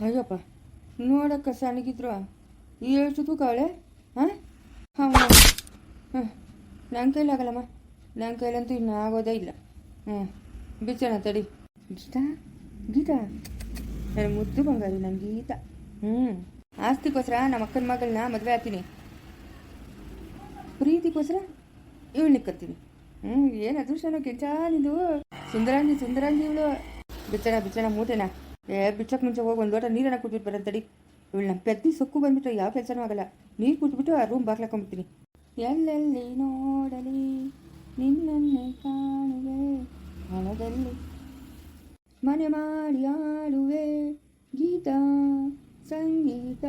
ಅಯ್ಯಪ್ಪ ನೋಡಕ್ಕ ಸಣ್ಣಗಿದ್ರು ಎಷ್ಟು ತೂಕ ಅವಳೆ ಹಾಂ? ಹಾಂ ಹಾಂ. ನನ್ನ ಕೈಲಾಗಲ್ಲಮ್ಮ ನನ್ನ ಕೈಲಂತೂ ಇನ್ನು ಆಗೋದೇ ಇಲ್ಲ. ಹ್ಞೂ ಬಿಚ್ಚೋಣ, ತಡಿ. ಗೀತಾ? ಗೀತಾ? ನನ್ನ ಮುದ್ದು ಬಂಗಾರಿ ನನ್ನ ಗೀತಾ. ಹ್ಞೂ ಆಸ್ತಿಗೋಸ್ಕರ ನಮ್ಮ ಅಕ್ಕನ ಮಗಳನ್ನ ಮದುವೆ ಆಗ್ತೀನಿ. ಪ್ರೀತಿಗೋಸ್ಕರ ಇವಳು ಕತ್ತೀನಿ ಹ್ಞೂ ಏನು ಅದೃಷ್ಟನೋ ಕೆಂಚ ನಿಂದು ಸುಂದರಾಂಗಿ ಸುಂದರಾಂಗಿ ಇವಳು. ಬಿಚ್ಚಣ ಬಿಚ್ಚಣ, ಮೂಟೆನ. ಏ ಬಿಚ್ಚಕ್ಕೆ ಮುಂಚೆ ಹೋಗಿ ಒಂದು ಲೋಟ ನೀರನ್ನು ಕುಟ್ಬಿಟ್ಟು ಬರಂತಡಿ ಇವಳು ನಮ್ಮ ಪೆದ್ದಿ ಸೊಕ್ಕು ಬಂದ್ಬಿಟ್ರೆ ಯಾವ ಕೆಲಸನೂ ಆಗಲ್ಲ. ನೀರು ಕುಟ್ಬಿಟ್ಟು ಆ ರೂಮ್ ಬಾಗ್ಲಾಕೊಂಬಿಡ್ತೀನಿ ಎಲ್ಲೆಲ್ಲಿ ನೋಡಲಿ ನಿನ್ನನ್ನೇ ಕಾಣುವೆ ಹಣದಲ್ಲಿ ಮನೆ ಮಾಡಿ ಆಡುವೆ ಗೀತ ಸಂಗೀತ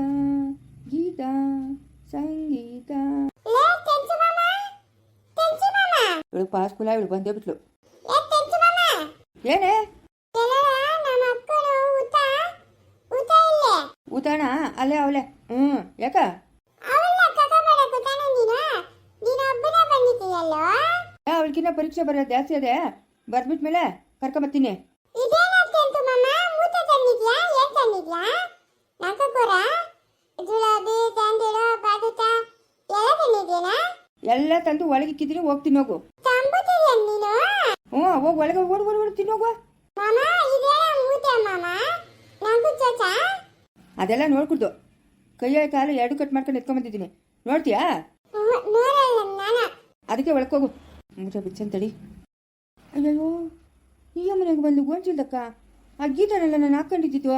ಗೀತ ಸಂಗೀತ. ಇವಳು ಪಾಸ್ ಕುಲ ಇವಳು ಬಂದೇ ಬಿಟ್ಲು. ಏನೇ ಎಲ್ಲರ ನಮ್ಮ ಅಕ್ಕನ ಊಟ ಊಟ ಇಲ್ಲೇ ಊಟಣ ಅಲ್ಲೇ ಅವಳೆ ಹ್ಞೂ ಯಾಕ? ಅವಳಿಗಿನ್ನ ಪರೀಕ್ಷೆ ಬರೋದು ಜಾಸ್ತಿ ಅದೇ. ಬರ್ಬಿಟ್ಮೇಲೆ ಕರ್ಕೊಂಬರ್ತೀನಿ ಎಲ್ಲ ತಂದು ಒಳಗೆ ಇಕ್ಕಿದ್ದೀನಿ ಹೋಗಿ. ತಿನ್ನೋಗು ಹ್ಞೂ ಹೋಗಿ ಒಳಗೆ ಓಡ್ ಓಡ್ ಓಡ್ ತಿನ್ನೋಗು ಮಾಮ ಇದೇನ ಮೂತೆ ಮಾಮ? ನಂಗೂ ಚೋಚ? ಅದೆಲ್ಲ ನೋಡ್ಕೊಡ್ದು. ಕೈಯ ಕಾಲು ಎರಡು ಕಟ್ ಮಾಡ್ಕೊಂಡು ಎತ್ಕೊಂಬಂದಿದ್ದೀನಿ ನೋಡ್ತೀಯಾ? ಅದಕ್ಕೆ ಒಳಕೋಗು ಮುಟ್ಟ ಬಿಚ್ಚಂತಡಿ ಅಯ್ಯಯ್ಯೋ ಈ ಮನೆಗೆ ಬಂದು ಗೋಂಚಿಲ್ದಕ್ಕ ಆ ಗೀತನೆಲ್ಲ ನಾನು ಹಾಕೊಂಡಿದ್ದಿತ್ತು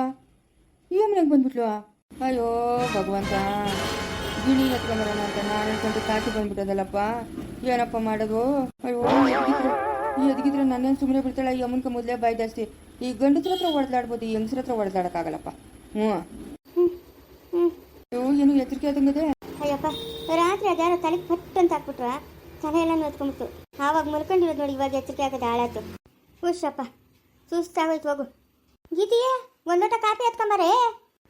ಈ ಮನೆಗೆ ಬಂದ್ಬಿಟ್ಲು? ಅಯ್ಯೋ ಭಗವಂತ. ಗಿಣಿ ಎತ್ಕೊಂಬರೋಣ ಅಂತ ನಾನು ಅನ್ಕೊಂಡು ಕಾಟಿ ಬಂದ್ಬಿಟ್ಟದಲ್ಲಪ್ಪ. ಏನಪ್ಪ ಮಾಡೋದು? ಅಯ್ಯೋ ಎದ್ಗಿದ್ರು ಈ ಎದಗಿದ್ರೆ ನನ್ನೇನು ಸುಮ್ಮನೆ ಬಿಡ್ತಾಳೆ. ಈ ಅಮ್ಮನ್ಕ ಮೊದಲೇ ಬಾಯಿ ಜಾಸ್ತಿ. ಈ ಗಂಡಸ್ರ ಹತ್ರ ಹೊಡೆದಾಡ್ಬೋದು ಈ ಹೆಂಗಸ್ರ ಹತ್ರ ಹೊಡೆದಾಡಕ್ಕಾಗಲ್ಲಪ್ಪ ಹ್ಞೂ ಅಯ್ಯೋ ಏನು ಎಚ್ಚರಿಕೆ ಆದಂಗದೆ. ಅಯ್ಯಪ್ಪ, ರಾತ್ರಿ ಅದ್ಯಾರೋ ತಲೆಗೆ ಪಟ್ ಅಂತ ಹಾಕ್ಬಿಟ್ರ. ತಲೆ ಎಲ್ಲ ನೋದ್ಕೊಂಬಿಟ್ಟು ಆವಾಗ ಮಲ್ಕೊಂಡಿರೋದು ನೋಡಿ ಇವಾಗ ಎಚ್ಚರಿಕೆ ಆಗದೆ ಹಾಳಾಯ್ತು. ಹುಷಪ್ಪ ಸುಸ್ತಾಗೋಯ್ತು, ಹೋಗು. ಗೀತಿಯೇ, ಒಂದು ಲೋಟ ಕಾಫಿ ಎತ್ಕೊಂಬಾರೆ.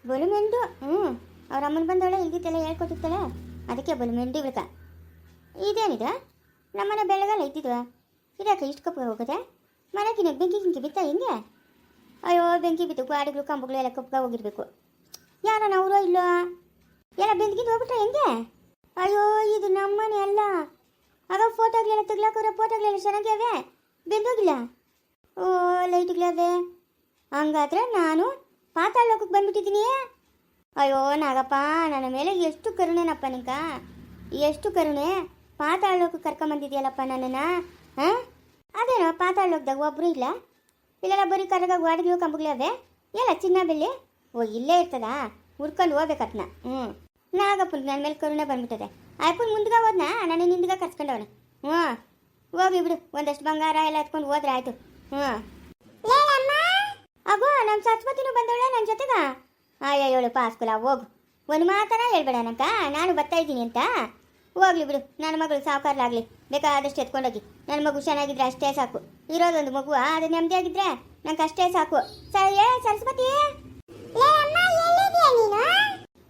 ಬಲು ಮೆಂಡು ಹ್ಞೂ, ಅವ್ರ ಅಮ್ಮನ ಬಂದವಳೆ ಇಲ್ದಿತ್ತೆಲ್ಲ ಹೇಳ್ಕೊಟ್ಟಿರ್ತಾಳೆ. ಅದಕ್ಕೆ ಬಲು ಮೆಂಡು ಬಿಡ್ಕ ಇದೇನಿದ? ನಮ್ಮನೆ ಬೆಳಗಲ್ಲ ಇದ್ದಿದ್ವ? ಇದಕ್ಕೆ ಇಷ್ಟು ಕಪ್ಪು ಮನೆ ಮನೆಗಿನ ಬೆಂಕಿ ಗಿಂಕಿ ಬಿತ್ತಾ ಹಿಂಗೆ? ಅಯ್ಯೋ, ಬೆಂಕಿ ಬಿತ್ತು ಗಾಡಿಗಳು, ಕಂಬಗಳು ಎಲ್ಲ ಕಪ್ಪಗ ಹೋಗಿರ್ಬೇಕು. ಯಾರೋ ಅವರು ಇಲ್ಲೋ ಎಲ್ಲ ಬೆಂದ್ಗಿದ್ದು ಹೋಗ್ಬಿಟ್ರೆ ಹೆಂಗೆ? ಅಯ್ಯೋ, ಇದು ನಮ್ಮನೆ ಅಲ್ಲ. ಆಗ ಫೋಟೋಗಳೆಲ್ಲ ತೆಗ್ಲಾಕೋರ ಫೋಟೋಗಳೆಲ್ಲ ಚೆನ್ನಾಗಿವೆ ಬೆಂದೋಗಿಲ್ಲ. ಓ ಲೈಟ್ಗಳವೆ ಹಂಗಾದ್ರೆ ನಾನು ಪಾತಾಳ ಲೋಕಕ್ಕೆ ಬಂದ್ಬಿಟ್ಟಿದ್ದೀನಿ. ಅಯ್ಯೋ, ನಾಗಪ್ಪ, ನನ್ನ ಮೇಲೆ ಎಷ್ಟು ಕರುಣೆನಪ್ಪ ನಿಂಕ ಎಷ್ಟು ಕರುಣೆ. ಪಾತಾಳ ಲೋಕಕ್ಕೆ ಕರ್ಕೊಂಬಂದಿದ್ಯಲ್ಲಪ್ಪ ನನ್ನನ್ನು, ಹಾಂ? ಅದೇನೋ, ಪಾತಾಳ ಲೋಕದಾಗ ಒಬ್ಬರು ಇಲ್ಲ. ಇಲ್ಲೆಲ್ಲ ಬರೀ ಕರಗ ಗಾಡಿಗಳು ಕಂಬಗಳವೆ ಎಲ್ಲ ಚಿನ್ನ ಬೆಳ್ಳಿ. ಓ, ಇಲ್ಲೇ ಇರ್ತದಾ? ಹುಡ್ಕೊಂಡು ಹೋಗ್ಬೇಕತ್ನ. ಹ್ಞೂ ನಾಗಪ್ಪನ ನನ್ನ ಮೇಲೆ ಕರುಣೆ ಬಂದ್ಬಿಟ್ಟದೆ. ಅಪ್ಪನ ಮುಂದ್ಗ ಹೋದ್ನ? ನಾನು ನಿಂದ್ಗ ಕರ್ಸ್ಕೊಂಡವನೆ. ಹ್ಞೂ ಹೋಗಿ ಬಿಡು, ಒಂದಷ್ಟು ಬಂಗಾರ ಎಲ್ಲ ಎತ್ಕೊಂಡು ಹೋದ್ರೆ ಆಯ್ತು. ಹ್ಞೂ ಅಗೋ ನಮ್ಮ ಸರಸ್ವತಿನೂ ಬಂದವಳೆ ನನ್ನ ಜೊತೆಗ? ಅಯ್ಯೋಳು ಪಾಸ್ಕುಲ, ಹೋಗು. ಒಂದು ಮಾತನ ಹೇಳ್ಬೇಡ ನನಕ ನಾನು ಬರ್ತಾ ಇದ್ದೀನಿ ಅಂತ. ಹೋಗ್ಲಿ ಬಿಡು, ನನ್ನ ಮಗಳು ಸಾವುಕಾರಲಾಗ್ಲಿ. ಬೇಕಾದಷ್ಟು ಎತ್ಕೊಂಡೋಗಿ. ನನ್ನ ಮಗು ಚೆನ್ನಾಗಿದ್ರೆ ಅಷ್ಟೇ ಸಾಕು. ಇರೋದೊಂದು ಮಗು ಅದು ನೆಮ್ಮದಿಯಾಗಿದ್ರೆ ನಂಗೆ ಅಷ್ಟೇ ಸಾಕು. ಸರಿ ಏ ಸರಸ್ವತಿ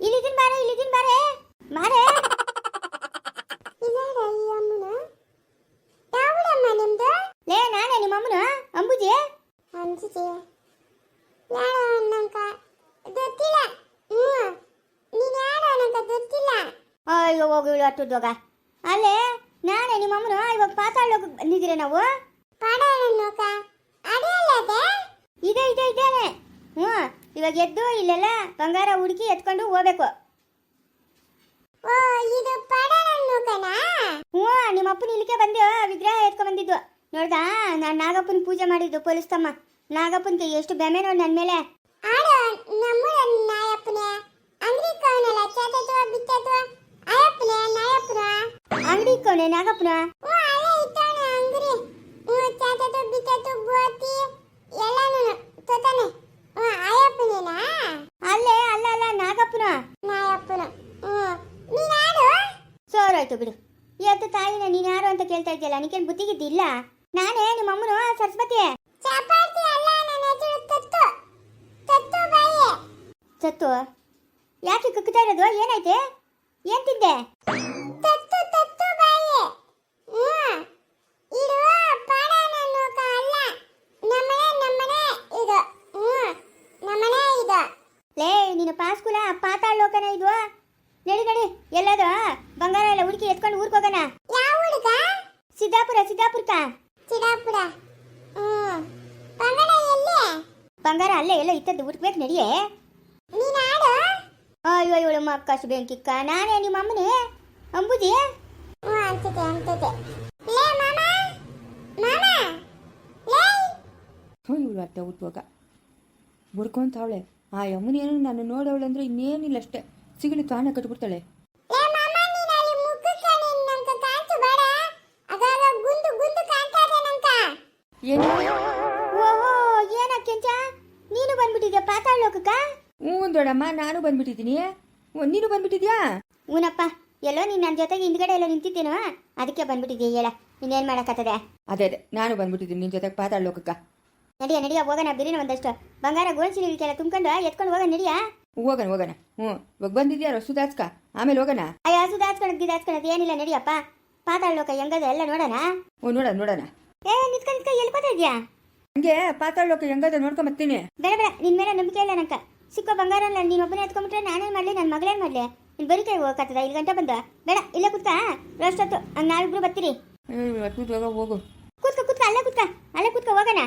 ಇಲ್ಲಿದ್ದೀನಿ ಬಾರೆ ಇಲ್ಲಿದ್ದೀನಿ ಬಾರೆ ಮಾರೆ ಲೇ ನಾನೇ ನಿಮ್ಮ ಅಮ್ಮನ ಅಂಬುಜಿ ಅಂಜಿಕೆ ಯಾರೋ ನಂಕ ಗೊತ್ತಿಲ್ಲ ಹ್ಞೂ ನೀನು ಯಾರೋ ನಂಕ ಗೊತ್ತಿಲ್ಲ ಅಯ್ಯೋ ಇಳು ಅಲ್ಲೇ ನಾನೇ ನಿಮ್ಮ ಅಮ್ಮನ ಇವಾಗ ಪಾತಾಳೋಗ ಬಂದಿದ್ದೀರ ನಾವು? ಇದೆ ಇದೆ ಇದ್ದೇನೆ ಹ್ಞೂ ಇವಾಗ ಎದ್ದು ಇಲ್ಲೆಲ್ಲ ಬಂಗಾರ ಹುಡುಕಿ ಎತ್ಕೊಂಡು ಹೋಗ್ಬೇಕು. ಹ್ಞೂ ನಿಮ್ಮ ಅಪ್ಪನ ಇಲ್ಲಿಗೆ ಬಂದು ವಿಗ್ರಹ ಎತ್ಕೊಂಡ್ ಬಂದಿದ್ದು. ನೋಡ್ದಾ ನಾನು ನಾಗಪ್ಪನ ಪೂಜೆ ಮಾಡಿದ್ದು ಪೊಲೀಸ್ತಮ್ಮ ನಾಗಪ್ಪನ್ಗೆ ಎಷ್ಟು ಬೆಮೆ ನೋಡಿ ನನ್ನ ಮೇಲೆ. ಆಡೋ ನಮ್ಮ ನಾಯಪ್ಪನೇ. ಅಂದ್ರೆ ಕವನಲ್ಲ ಚೇತತ್ವ ಬಿತ್ತತ್ವ ಅಯ್ಯಪ್ಪನೆ ನಾಯಪ್ಪನ ಅಂಗಡಿ ಕೊನೆ ನಾಗಪ್ಪನ ಓ ಅಲ್ಲೇ ಇತ್ತಾನ ಅಂಗಡಿ. ಹ್ಞೂ ಚೇತತ್ವ ಬಿತ್ತತ್ವ ಗೋತಿ ಎಲ್ಲಾನು ತೊತಾನೆ. ಹ್ಞೂ ಅಯ್ಯಪ್ಪನೇನಾ? ಅಲ್ಲೇ ಅಲ್ಲ ಅಲ್ಲ ನಾಗಪ್ಪನ ನಾಯಪ್ಪನ ಹ್ಞೂ ನೀನು ಯಾರು ಸೋರಾಯ್ತು ಬಿಡು. ಇವತ್ತು ತಾಯಿನ ನೀನು ಯಾರು ಅಂತ ಕೇಳ್ತಾ ಇದ್ದೀಯಲ್ಲ ನಿನಗೇನು ಬುದ್ಧಿಗಿದ್ದಿಲ್ಲ ನಾನೇ ನಿಮ್ಮ ಅಮ್ಮನು ಸರಸ್ವತಿ ಚಪಾತಿ ಅಲ್ಲ ನನ್ನ ಹೆಸರು ತತ್ತು. ತತ್ತು ಬಾಯಿ. ಸತ್ತು ಯಾಕೆ ಕುಗ್ತಾ ಇರೋದು? ಏನಾಯ್ತೆ? ಏನ್ ತಿಂದೆ ತತ್ತು ತತ್ತು ಬಾಯಿ. ಇದು ಪಾಡ ಅನ್ನೋಕ ಅಲ್ಲ. ನಮ್ಮನೆ ನಮ್ಮನೆ ಇದು. ನಮ್ಮನೆ ಇದು. ಲೇ ನಿನ್ನ ಪಾಸ್ಕುಲ ಪಾತಾಳ ಲೋಕನ ಇದು ನಡಿ ನಡಿ. ಎಲ್ಲದು ಬಂಗಾರ ಎಲ್ಲ ಹುಡುಕಿ ಎತ್ಕೊಂಡು ಊರಿಗೆ ಹೋಗೋಣ. ಯಾವ ಹುಡುಗ? ಸಿದ್ದಾಪುರ ಸಿದ್ದಾಪುರಕ ಹ್ಮ್ ಬಂಗಡ ಎಲ್ಲಿ? ಬಂಗಾರ ಅಲ್ಲೇ ಎಲ್ಲ ಇತ್ತದ್ದು ಹುಡುಕ್ಬೇಕು ನಡಿಯೇ. ನೀನ್ ಅಯ್ಯೋ ಇವಳು ಮಕ್ಕಷ್ಟು ಬೆಂಕಿಕ್ಕ ನಾನೇ ನಿಮ್ಮ ಅಮ್ಮನೇ? ಅಂಬುದಿ ಹ್ಞೂ ಅನ್ಸುತ್ತೆ ಅನ್ಸುತ್ತೆ ಲೇ ಮಾಮ! ಮಾಮ! ಲೇ! ಹ್ಞೂ ಇವಳು ಅತ್ತೆ ಹುಟ್ಟುವಾಗ. ಬುಡ್ಕೊಂತಾವಳೆ ಆ ಯಮುನಿ ಏನು ನಾನು ನೋಡವಳೆ ಅಂದ್ರೆ ಇನ್ನೇನಿಲ್ಲ ಅಷ್ಟೇ. ಸಿಗಲಿ ತಾನೇ ಕಟ್ಬಿಡ್ತಾಳೆ. ಏನು? ಓಹೋ ಏನಕ್ಕೆಂಚ ನೀನು ಬಂದ್ಬಿಟ್ಟಿದ್ಯಾ ಪಾತಾಳ ಲೋಕಕ್ಕ ದೊಡಮ್ಮ ನಾನು ಬಂದ್ಬಿಟ್ಟಿದ್ದೀನಿ. ನೀನು ಬಂದ್ಬಿಟ್ಟಿದ್ಯಾ? ಊನಪ್ಪ ಎಲ್ಲೋ ನೀನ್ ನನ್ನ ಜೊತೆಗೆ ಹಿಂದ್ಗಡೆ ಎಲ್ಲ ನಿಂತಿದ್ದೇನೋ? ಅದಕ್ಕೆ ಬಂದ್ಬಿಟ್ಟಿದ್ಯಾ ಹೇಳ ಇನ್ನೇನ್ ಮಾಡಕತ್ತದೆ? ಅದೇ ಅದೇ ನಾನು ಬಂದ್ಬಿಟ್ಟಿದ್ದೀನಿ ನಿನ್ನ ಜೊತೆಗೆ ಪಾತಾಳ ಲೋಕಕ್ಕ. ನಡಿಯ ನಡಿಯ ಹೋಗೋಣ ಬಿರಿನ ಒಂದಷ್ಟು. ಬಂಗಾರ ಗೋಲ್ಸಿಲಿಗೆಲ್ಲ ತುಂಬ್ಕೊಂಡು ಎತ್ಕೊಂಡು ಹೋಗೋಣ ನಡಿಯ? ಹೋಗೋಣ ಹೋಗೋಣ. ಹ್ಞೂ ಇವಾಗ ಬಂದಿದ್ಯಾ ಸುಧಾಸ್ಕ ಆಮೇಲೆ ಹೋಗೋಣ? ಅಯ್ಯ ಸುಧಾಚ್ಕೊಳಕ್ ಗಿದಾಚ್ಕೊಳಕ್ ಏನಿಲ್ಲ ನಡಿಯಪ್ಪ. ಪಾತಾಳ ಲೋಕ ಹೆಂಗದ ಎಲ್ಲ ನೋಡೋಣ? ಹ್ಞೂ ನೋಡೋಣ ನೋಡೋಣ. ಏ ನಿತ್ಕೊಂಡು ನಿತ್ಕ ಎಲ್ಲಿ ಬಂದಿದ್ಯಾ ಹಂಗೆ ಪಾತಾಳ ಲೋಕ ಹೆಂಗದ ನೋಡ್ಕೊಂಬತ್ತೀನಿ ಬೇಡ ಬೇಡ ನಿನ್ ಮೇಲೆ ನಂಬಿಕೆ ಇಲ್ಲ ನಂಕ ಸಿಕ್ಕೋ ಬಂಗಾರ ನೀನು ಒಬ್ಬನೇ ಎತ್ಕೊಂಡ್ಬಿಟ್ರೆ ನಾನೇನು ಮಾಡಲಿ ನನ್ನ ಮಗಳೇ ಮಾಡಲಿ? ನೀನು ಬರೀ ಕೈ ಹೋಗತ್ತದ ಇಲ್ಲಿ ಗಂಟೆ ಬಂದ? ಬೇಡ ಇಲ್ಲೇ ಕುತ್ಕ ರೋಷ್ಟೊತ್ತು ನಾವಿಬ್ರು ಬರ್ತೀರಿ. ಹೋಗ ಹೋಗು. ಕೂತ್ಕ ಕೂತ್ಕ ಅಲ್ಲೇ ಕೂತ್ಕ ಅಲ್ಲೇ ಕೂತ್ಕ ಹೋಗೋಣ.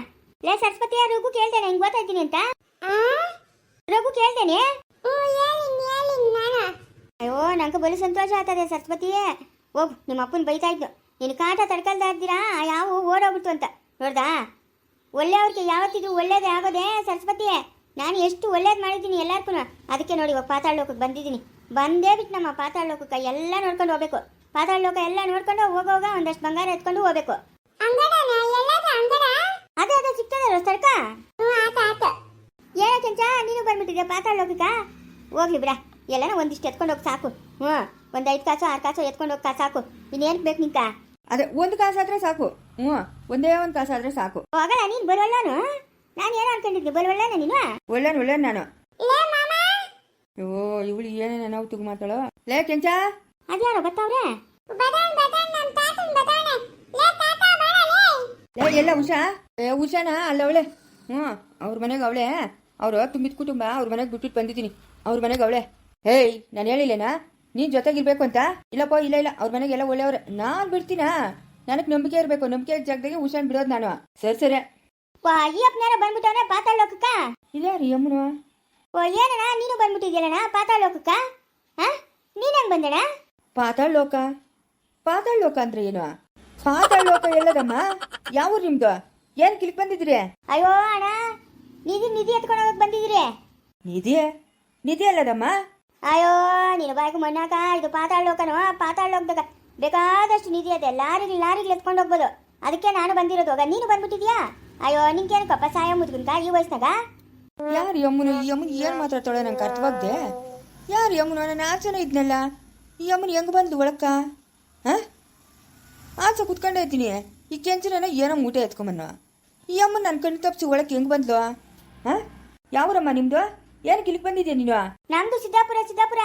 ಲೇ ಸರಸ್ವತಿಯ ರಘು ಕೇಳ್ತೇನೆ ಹಿಂಗೆ ಗೊತ್ತಾ ಇದ್ದೀನಿ ಅಂತ. ಆ ರಘು ಕೇಳ್ತೇನೆ? ನಾನು. ಅಯ್ಯೋ ನಂಗೆ ಬಲು ಸಂತೋಷ ಆಗ್ತದೆ ಸರಸ್ವತಿಯೇ. ಹೋಗು ನಿಮ್ಮ ಅಪ್ಪನ ಬೈತಾ ಇದ್ದು ನೀನು ಕಾಟ ತಡ್ಕಲ್ದ ಇದ್ದೀರಾ? ಯಾವ ಓಡೋಗ್ಬಿಡ್ತು ಅಂತ. ನೋಡ್ದಾ? ಒಳ್ಳೆಯವ್ರಿಗೆ ಯಾವತ್ತಿದ್ರು ಒಳ್ಳೇದೇ ಆಗೋದೇ ಸರಸ್ವತಿಯೇ. ನಾನು ಎಷ್ಟು ಒಳ್ಳೇದು ಮಾಡಿದ್ದೀನಿ ಎಲ್ಲರಿಗೂ ಅದಕ್ಕೆ ನೋಡಿ ಇವಾಗ ಪಾತಾಳ ಲೋಕಕ್ಕೆ ಬಂದಿದ್ದೀನಿ. ಬಂದೇ ಬಿಟ್ಟು ನಮ್ಮ ಪಾತಾಳ ಲೋಕಕ್ಕೆ ಎಲ್ಲ ನೋಡ್ಕೊಂಡು ಹೋಗ್ಬೇಕು. ಪಾತಾಳ ಲೋಕ ಎಲ್ಲ ನೋಡ್ಕೊಂಡು ಹೋಗೋವಾಗ ಒಂದಷ್ಟು ಬಂಗಾರ ಎತ್ಕೊಂಡು ಹೋಗ್ಬೇಕು. ಅಂಗಡನ? ಎಲ್ಲದ ಅಂಗಡ? ಅದೇ ಅದೇ ಸಿಗ್ತದಲ್ಲ ಸರ್ಕ ಏನೋ ಕೆಂಚ ನೀನು ಬಂದ್ಬಿಟ್ಟಿದ್ಯಾ ಪಾತಾಳ ಲೋಕಕ್ಕ? ಹೋಗ್ಲಿ ಬಿಡ. ಎಲ್ಲನ ಒಂದಿಷ್ಟು ಎತ್ಕೊಂಡು ಹೋಗಿ ಸಾಕು. ಹ್ಞೂ ಒಂದು ಐದು ಕಾಸು ಆರು ಕಾಸು ಎತ್ಕೊಂಡು ಹೋಗಿ ಸಾಕು. ಇನ್ನೇನು ಬೇಕು ನಿಂತ ಅದೇ ಒಂದು ಕಾಸಾದ್ರೆ ಸಾಕು. ಹ್ಞೂ ಒಂದೇ ಒಂದು ಕಾಸಾದ್ರೆ ಸಾಕು. ಹೋಗಲ್ಲ ನೀನು ಬರೋಲ್ಲಾನು ನಾನು ಏನೋ ಅನ್ಕೊಂಡಿದ್ದೆ ಬರೋಲ್ಲಾನ ನೀನು? ಒಳ್ಳೆನ್ ಒಳ್ಳೆನ್ ನಾನು. ಓ ಇವಳು ಏನೇನ ನಾವು ತುಗು ಮಾತಾಳೋ ಲೇ ಕೆಂಚ! ಅದ್ಯಾರೋ ಲೇ ಲೇ. ಲೇ ಎಲ್ಲ ಉಷಾ? ಏ ಉಷಾನ? ಅಲ್ಲ ಅವಳೆ. ಹ್ಞೂ ಅವ್ರ ಮನೆಗೆ ಅವಳೆ. ಅವರು ತುಂಬಿದ ಕುಟುಂಬ ಅವ್ರ ಮನೆಗೆ ಬಿಟ್ಬಿಟ್ಟು ಬಂದಿದ್ದೀನಿ. ಅವ್ರ ಮನೆಗೆ ಅವಳೆ. ಹೇಯ್ ನಾನು ಹೇಳಿಲ್ಲೇನಾ? ನೀನು ಜೊತೆಗಿರ್ಬೇಕು ಅಂತ? ಇಲ್ಲಪ್ಪ ಇಲ್ಲ ಇಲ್ಲ. ಅವ್ರ ಮನೆಗೆಲ್ಲ ಒಳ್ಳೆಯವ್ರೆ. ನಾನು ಬಿಡ್ತೀನಾ? ನನಗೆ ನಂಬಿಕೆ ಇರಬೇಕು. ನಂಬಿಕೆ ಜಾಗದಾಗೆ ಉಷಾನ್ ಬಿಡೋದು ನಾನು. ಸರಿ ಸರಿ. ವಾ ಈ ಅಪ್ಪನಾರ ಬಂದ್ಬಿಟ್ಟವನ ಪಾತಾಳ ಲೋಕಕ್ಕ? ಇಲ್ಲ ರೀ ಅಮ್ಮನು ಓ ಏನಣ್ಣ ನೀನು ಬಂದ್ಬಿಟ್ಟಿದ್ಯಲ್ಲಣ್ಣ ಪಾತಾಳ ಲೋಕಕ್ಕ? ಹಾ? ನೀನ್ ಹೆಂಗ್ ಬಂದಣ ಪಾತಾಳ ಲೋಕ? ಪಾತಾಳ ಲೋಕ ಅಂದ್ರೆ ಏನು? ಪಾತಾಳ ಲೋಕ ಎಲ್ಲದಮ್ಮ? ಯಾವ ನಿಮ್ದು? ಏನ್ ಕಿಲಿಕ್ ಬಂದಿದ್ರಿ? ಅಯ್ಯೋ ಅಣ್ಣ ನಿಧಿ ನಿಧಿ ಎತ್ಕೊಂಡು ಹೋಗಕ್ ಬಂದಿದ್ರಿ. ನಿಧಿ? ನಿಧಿ ಅಲ್ಲದಮ್ಮ? ಅಯ್ಯೋ ನೀನು ಬಾಯ್ಗೆ ಮಣ್ಣಾಕ ಇದು ಪಾತಾಳ ಲೋಕನು? ಪಾತಾಳ ಲೋಕದಾಗ ಬೇಕಾದಷ್ಟು ನಿಧಿ ಅದೆ. ಲಾರಿಗೆ ಲಾರಿಗೆ ಎತ್ಕೊಂಡು ಹೋಗ್ಬೋದು. ಅದಕ್ಕೆ ನಾನು ಬಂದಿರೋದು. ಹೋಗ ನೀನು ಬಂದ್ಬಿಟ್ಟಿದ್ಯಾ? ಅಯ್ಯೋ ನಿಂಗೇನಕ್ಕಪ್ಪ ಸಾಯ ಮುದ್ಗುನ್ಕ ಈ ವಯಸ್ಸಿನಾಗ? ಯಾರು ಯಮುನ? ಈ ಯಮುನ್ ಏನು ಮಾತಾಡ್ತಾಳೆ ನಂಗೆ ಅರ್ಥವಾಗ್ದೆ? ಯಾರು ಯಮುನ? ನಾನು ಆಚೆನೂ ಇದ್ನಲ್ಲ. ಈ ಯಮುನ್ ಹೆಂಗ್ ಬಂದ್ಲು ಒಳಕ್ಕ? ಹಾಂ? ಆಚೆ ಕುತ್ಕೊಂಡೇ ಇದ್ದೀನಿ. ಈ ಕೆಂಚನ ಏನೋ ಮೂಟೆ ಎತ್ಕೊಂಬನ್ನು ಈ ಅಮ್ಮ ನನ್ನ ಕಣ್ಣು ತಪ್ಪಿಸಿ ಒಳಕ್ಕೆ ಹೆಂಗೆ ಬಂದ್ಲು? ಹಾಂ? ಯಾವರಮ್ಮ ನಿಮ್ಮದು ಏನು ಇಲ್ಲಿಗೆ ಬಂದಿದ್ಯಾ ನೀನು? ನಮ್ದು ಸಿದ್ದಾಪುರ ಸಿದ್ದಾಪುರ.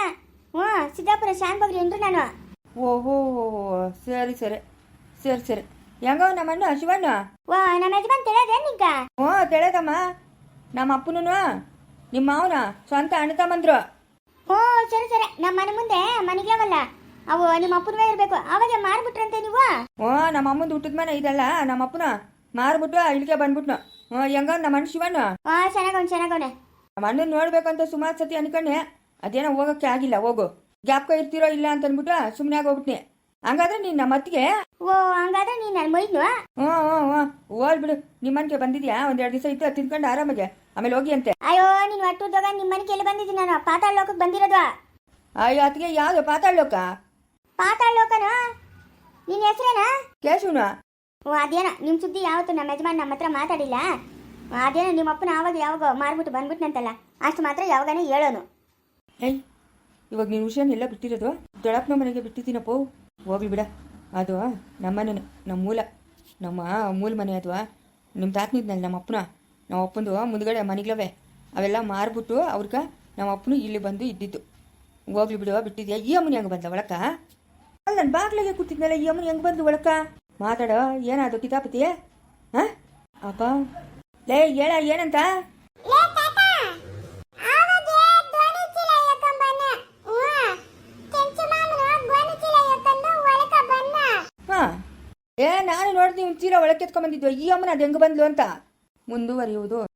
ಹ್ಞೂ ಸಿದ್ದಾಪುರ ಶಾನ್ ಬಗ್ರಿ ಏನ್ರಿ ನಾನು ಓಹೋ. ಸರಿ ಸರಿ. ಸರಿ ಸರಿ. ಹೆಂಗವ ನಮ್ಮ ಅಣ್ಣ ಶಿವಣ್ಣ ವಾ ನಮ್ಮ ಯಜಮಾನ್ ತಿಳಿದೇನೀಗ ಓ ತಿಳಿದಮ್ಮ ನಮ್ಮ ಅಪ್ಪನೂ ನಿಮ್ಮ ಮಾವನ ಸ್ವಂತ ಅಣ್ಣ ತಮ್ಮಂದ್ರು ಓ ಸರಿ ಸರಿ ನಮ್ಮ ಮನೆ ಮುಂದೆ ಮನೆಗೇವಲ್ಲ ಅವು ನಿಮ್ಮ ಅಪ್ಪನವೇ ಇರಬೇಕು ಅವಾಗ ಮಾರ್ಬಿಟ್ರಂತೆ ನೀವು ಓ ನಮ್ಮ ಅಮ್ಮಂದು ಹುಟ್ಟಿದ ಮನೆ ಇದಲ್ಲ ನಮ್ಮ ಅಪ್ಪನ ಮಾರ್ಬಿಟ್ಟು ಇಲ್ಲಿಗೆ ಬಂದ್ಬಿಟ್ನು ಹ್ಞೂ ಹೆಂಗ ನಮ್ಮ ಅಣ್ಣ ಶಿವಣ್ಣ ಆ ಚೆನ್ನಾಗವ್ನೆ ಚೆನ್ನಾಗವ್ನೆ ನಮ್ಮ ಅಣ್ಣನ ನೋಡ್ಬೇಕಂತ ಸುಮಾರು ಸತಿ ಅನ್ಕೊಂಡೆ ಅದೇನೋ ಹೋಗಕ್ಕೆ ಆಗಿಲ್ಲ ಹೋಗು ಗ್ಯಾಪ್ಕ ಇರ್ತೀರೋ ಇಲ್ಲ ಅಂತ ಅಂದ್ಬಿಟ್ಟು ಸುಮ್ಮನೆ ಆಗೋಗ್ಬಿಟ್ನಿ ಹಂಗಾದ್ರೆ ನೀನ್ ನಮ್ಮ ಅತ್ತಿಗೆ? ಓ ಹಂಗಾದ್ರೆ ನೀನ್ ನನ್ನ ಮೈದ್ನು ಹ್ಞೂ ಹ್ಞೂ ಹ್ಞೂ ಹೋಲ್ ಬಿಡು ನಿಮ್ಮನ್ಗೆ ಬಂದಿದ್ಯಾ? ಒಂದೆರಡು ದಿವಸ ಇತ್ತು ತಿನ್ಕೊಂಡು ಆರಾಮಾಗೆ. ಆಮೇಲೆ ಹೋಗಿ ಅಂತೆ. ಅಯ್ಯೋ ನೀನ್ ಒಟ್ಟುದಾಗ ನಿಮ್ಮ ಮನೆಗೆ ಎಲ್ಲಿ ಬಂದಿದ್ದೀನಿ ನಾನು. ಪಾತಾಳ ಲೋಕಕ್ಕೆ ಬಂದಿರೋದು. ಅಯ್ಯೋ ಅತ್ತಿಗೆ ಪಾತಾಳ ಲೋಕ? ಪಾತಾಳ ಲೋಕನ? ನಿನ್ನ ಹೆಸರೇನಾ? ಕೇಶುನ? ಓ ಅದೇನೋ? ನಿಮ್ಮ ಸುದ್ದಿ ಯಾವತ್ತು? ನಮ್ಮ ಯಜಮಾನ್ ನಮ್ಮ ಹತ್ರ ಮಾತಾಡಿಲ್ಲ? ಅದೇನೋ? ನಿಮ್ಮ ಅಪ್ಪನ ಆವಾಗ ಯಾವಾಗ ಮಾರ್ಬಿಟ್ಟು ಬಂದ್ಬಿಟ್ನಂತಲ್ಲ? ಅಷ್ಟು ಮಾತ್ರ ಯಾವಾಗನೇ ಹೇಳೋನು. ಏಯ್ ಇವಾಗ ನೀನು ಹುಷಾನ್ ಎಲ್ಲ ಬಿಟ್ಟಿರೋದು? ದೊಡಪ್ಪನ ಮನೆಗೆ ಬಿಟ್ಟಿದ್ದೀನಪ್ಪ. ಹೋಗ್ಲಿ ಬಿಡ. ಅದು ನಮ್ಮನೆ ನಮ್ಮ ಮೂಲ ನಮ್ಮ ಮೂಲ ಮನೆ ಅದು. ನಿಮ್ಮ ತಾತನಿದ್ನಲ್ಲ ನಮ್ಮ ಅಪ್ಪನ? ನಮ್ಮ ಅಪ್ಪಂದು ಮುಂದ್ಗಡೆ ಮನೆಗಳವೆ. ಅವೆಲ್ಲ ಮಾರ್ಬಿಟ್ಟು ಅವ್ರಿಗೆ ನಮ್ಮ ಅಪ್ಪನು ಇಲ್ಲಿ ಬಂದು ಇದ್ದಿದ್ದು. ಹೋಗ್ಲಿ ಬಿಡು, ಬಿಟ್ಟಿದ್ಯಾ? ಈ ಅಮ್ಮನ ಹೆಂಗೆ ಬಂದ ಒಳಕ? ಅಲ್ಲ ನನ್ನ ಬಾಗ್ಲಿಗೆ ಕೂತಿದ್ನಲ್ಲ, ಈ ಅಮ್ಮನ ಹೆಂಗೆ ಬಂದು ಒಳಕ? ಮಾತಾಡೋ, ಏನಾದು ಕಿತಾಪತಿ? ಹಾಂ? ಅಪ್ಪ. ಲೇ, ಹೇಳ, ಏನಂತ ಲೇ ತಾತ ಆವಾಗ ಧ್ವನಿ ಏ ನಾನು ನೋಡಿದ್ನಿ ಚೀಲ ಒಳಗೆ ಎತ್ಕೊಂಬಂದಿದ್ವು ಈ ಅಮ್ಮನ ಅದು ಹೆಂಗೆ ಬಂದ್ಲು ಅಂತ. ಮುಂದುವರಿಯುವುದು.